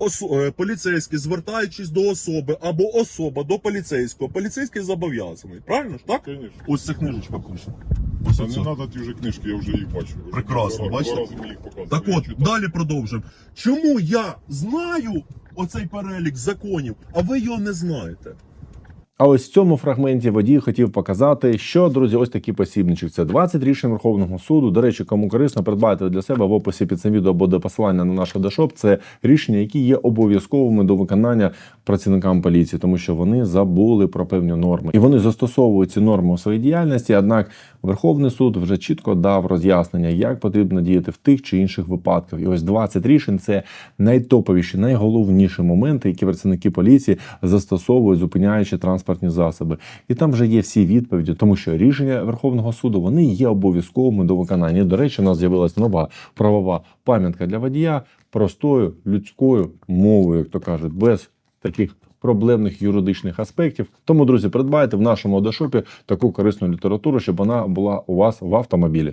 осо- е, поліцейський, звертаючись до особи або особа до поліцейського, поліцейський зобов'язаний. Правильно ж так? Конечно. Ось ця книжечка пише. Ось Та не оце. треба ті вже книжки, я вже їх бачу. Прекрасно, Два- бачите? Два рази мені їх показували. Так я от, читав. далі продовжимо. Чому я знаю оцей перелік законів, а ви його не знаєте? А ось в цьому фрагменті водій хотів показати, що друзі, ось такий посібничок. Це 20 рішень Верховного суду. До речі, кому корисно придбати для себе в описі під цим відео буде посилання на наш дешоп. Це рішення, які є обов'язковими до виконання працівникам поліції, тому що вони забули про певні норми, і вони застосовують ці норми у своїй діяльності. Однак Верховний суд вже чітко дав роз'яснення, як потрібно діяти в тих чи інших випадках. І ось 20 рішень це найтоповіші, найголовніші моменти, які працівники поліції застосовують, зупиняючи транспортні засоби. І там вже є всі відповіді, тому що рішення Верховного суду вони є обов'язковими до виконання. До речі, у нас з'явилася нова правова пам'ятка для водія простою людською мовою, як то кажуть, без таких. Проблемних юридичних аспектів. Тому, друзі, придбайте в нашому одешопі таку корисну літературу, щоб вона була у вас в автомобілі.